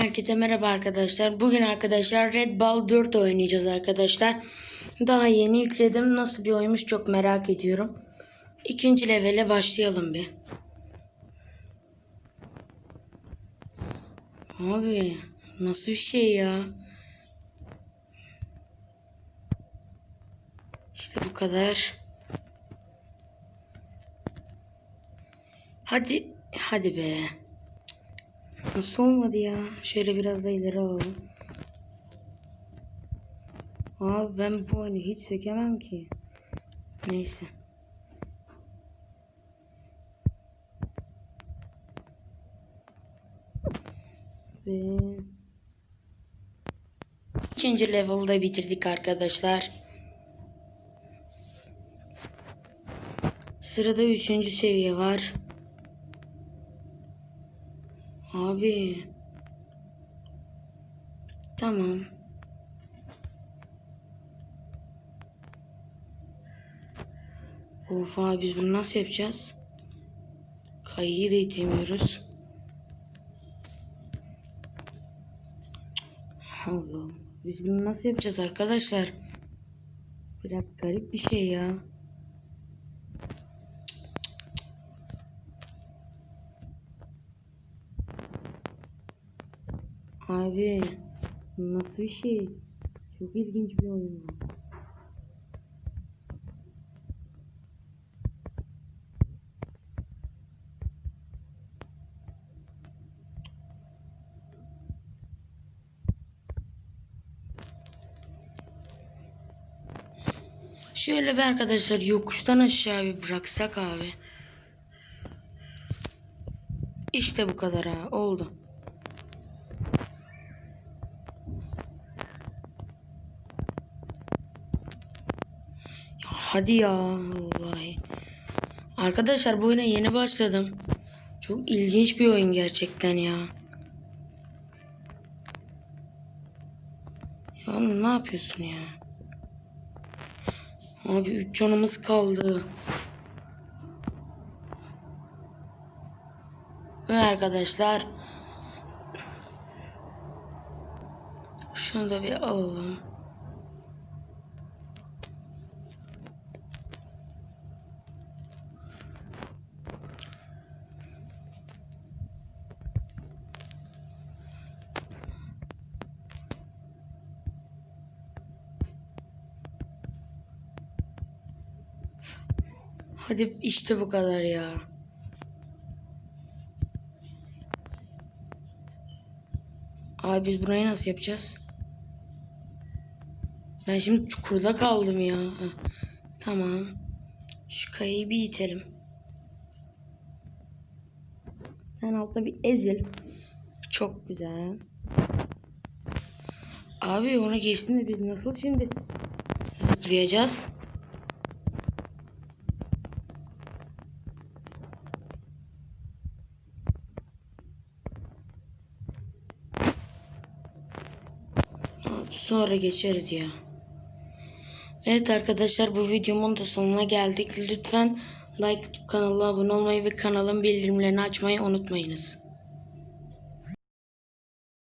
Herkese merhaba arkadaşlar. Bugün arkadaşlar Red Ball 4 oynayacağız arkadaşlar. Daha yeni yükledim. Nasıl bir oyunmuş çok merak ediyorum. İkinci levele başlayalım bir. Abi nasıl bir şey ya? İşte bu kadar. Hadi hadi be. Nasıl olmadı ya? Şöyle biraz da ileri alalım. Abi ben bu oyunu hiç sökemem ki. Neyse. Ve ikinci level'da bitirdik arkadaşlar. Sırada üçüncü seviye var. Abi. Tamam. Of abi biz bunu nasıl yapacağız? Kayıyı da itemiyoruz. Allah. Biz bunu nasıl yapacağız arkadaşlar? Biraz garip bir şey ya. Abi nasıl bir şey? Çok ilginç bir oyun bu. Şöyle bir arkadaşlar yokuştan aşağı bir bıraksak abi. İşte bu kadar ha oldu. Ya hadi ya vallahi. Arkadaşlar bu oyuna yeni başladım. Çok ilginç bir oyun gerçekten ya. Ya ne yapıyorsun ya? Abi 3 canımız kaldı. Ve arkadaşlar şunu da bir alalım. Hadi işte bu kadar ya. Abi biz burayı nasıl yapacağız? Ben şimdi çukurda kaldım ya. Tamam. Şu kayayı bir itelim. Sen altta bir ezil. Çok güzel. Abi onu geçtim de biz nasıl şimdi zıplayacağız? Sonra geçeriz ya. Evet arkadaşlar bu videomun da sonuna geldik. Lütfen like kanala abone olmayı ve kanalın bildirimlerini açmayı unutmayınız.